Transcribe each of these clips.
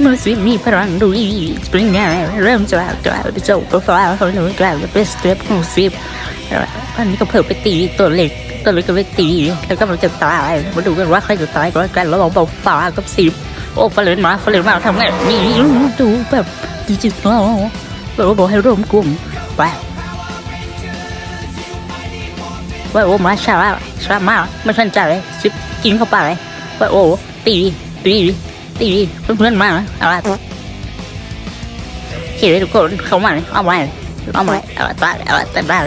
เมื่อสิมีพลังดูอีสปริงงานเริ่มจะจะจะจบตัวฟ้าเขาหนูจะเป็นสเต็ปของสิบอันนี้ก็เพิ่มไปตีตัวเล็กตัวเล็กก็ไปตีแล้วก็มันจะตายมาดูกันว่าใครจะตายก่อนกันแล้วเราบอกฟ้ากับสิบโอ้ฟาเลนมาฟาเลนมาทำไงนี่ดูแบบดิจิตอลแบบว่าบอกให้ร่วมกลุ่มไปว่าโอ้มาช้าชามากไม่ทันใจเลยสิบกินเข้าไปว่าโอ้ตีตี ตีเพื่อนๆมาเอาละเขียทุกคนเข้ามาเอาไว้เอาไว้เอาตายเอาตายได้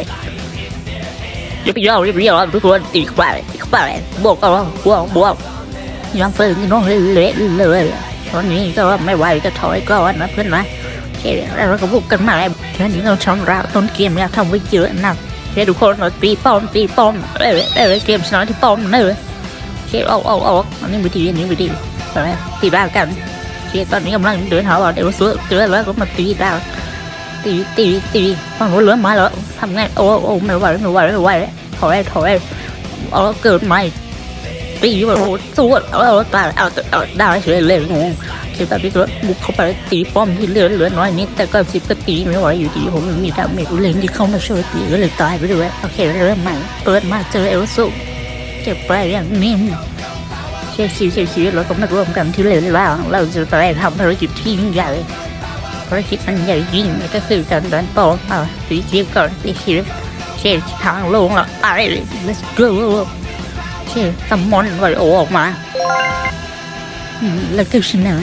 เรียบร้อยเรียบร้อทุกคนตีเข้าไปตีเข้าไปบวกเอาบวกบวกยังเฟิร์นน้องเละเลยตอนนี้ก็ไม่ไหวก็ถอยก็นะเพื่อนนะโอเคแล้วก็บุกกันมาแล้วทีนี้เราช้อนเราต้นเกมเนี่ยทำไว้เยอะนะโอเคทุกคนเราตีป้อมตีป้อมเอ้ยเอ้ยเกมชนะที่ป้อมเนอะโอเคเอาเอาเอาอันนี้วิธีอันนี้วิธี ไปตีบ้ากันโอเคตอนนี้กำลังเดินหาว่าเดี๋ยวสวยเจอแล้วก็มาตีดาตีตีตีฟังรู้เรื่องมาแล้วทำไงโอ้โอ้ไม่ไหวไม่ไหวไม่ไหวถอยถอยเอาเกิดใหม่ตีแบบโอ้สู้เอาเอาตายเอาเอาได้เฉยเลยงงคือแบบนี้ก็บุกเข้าไปตีป้อมที่เหลือเหลือน้อยนิดแต่ก็สิบก็ตีไม่ไหวอยู่ดีผมมีดาเมจเล่นที่เข้ามาช่วยตีก็เลยตายไปด้วยโอเคเริ่มใหม่เปิดมาเจอเอลซูเจ็บไปอย่างนี้เชี่ยชิวเชี่ยชิวเราต้องมารวมกันที่เหลือแล้วเราจะไปทำภารกิจที่ยิ่งใหญ่ภารกิจมันใหญ่ยิ่งก็คือการดันโตมเอาตีวิตก่อนสีชีวิตเชี่ยทางลงแล้วไป let's go เชี่ยตำมอนไวโอออกมาแล้วก็ชนะ